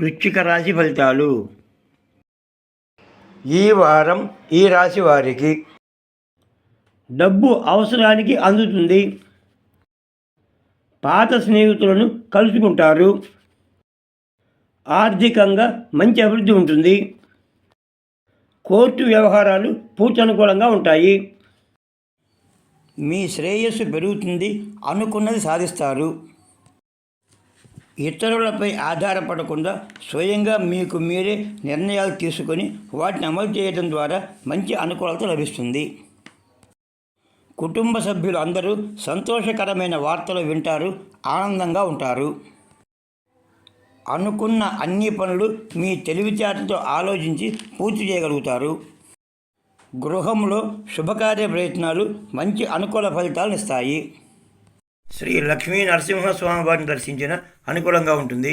వృశ్చిక రాశి ఫలితాలు? ఈ వారం ఈ రాశి వారికి డబ్బు అవసరానికి అందుతుంది. పాత స్నేహితులను కలుసుకుంటారు. ఆర్థికంగా మంచి అభివృద్ధి ఉంటుంది. కోర్టు వ్యవహారాలు పూర్తనుకూలంగా ఉంటాయి. మీ శ్రేయస్సు పెరుగుతుంది అనుకున్నది సాధిస్తారు. ఇతరులపై ఆధారపడకుండా స్వయంగా మీకు మీరే నిర్ణయాలు తీసుకొని వాటిని అమలు చేయడం ద్వారా మంచి అనుకూలత లభిస్తుంది. కుటుంబ సభ్యులు అందరూ సంతోషకరమైన వార్తలు వింటారు ఆనందంగా ఉంటారు. అనుకున్న అన్ని పనులు మీ తెలివితేటతో ఆలోచించి పూర్తి చేయగలుగుతారు. గృహంలో శుభకార్య ప్రయత్నాలు మంచి అనుకూల ఫలితాలను ఇస్తాయి. శ్రీ లక్ష్మీ నరసింహస్వామి వారిని దర్శించిన అనుకూలంగా ఉంటుంది.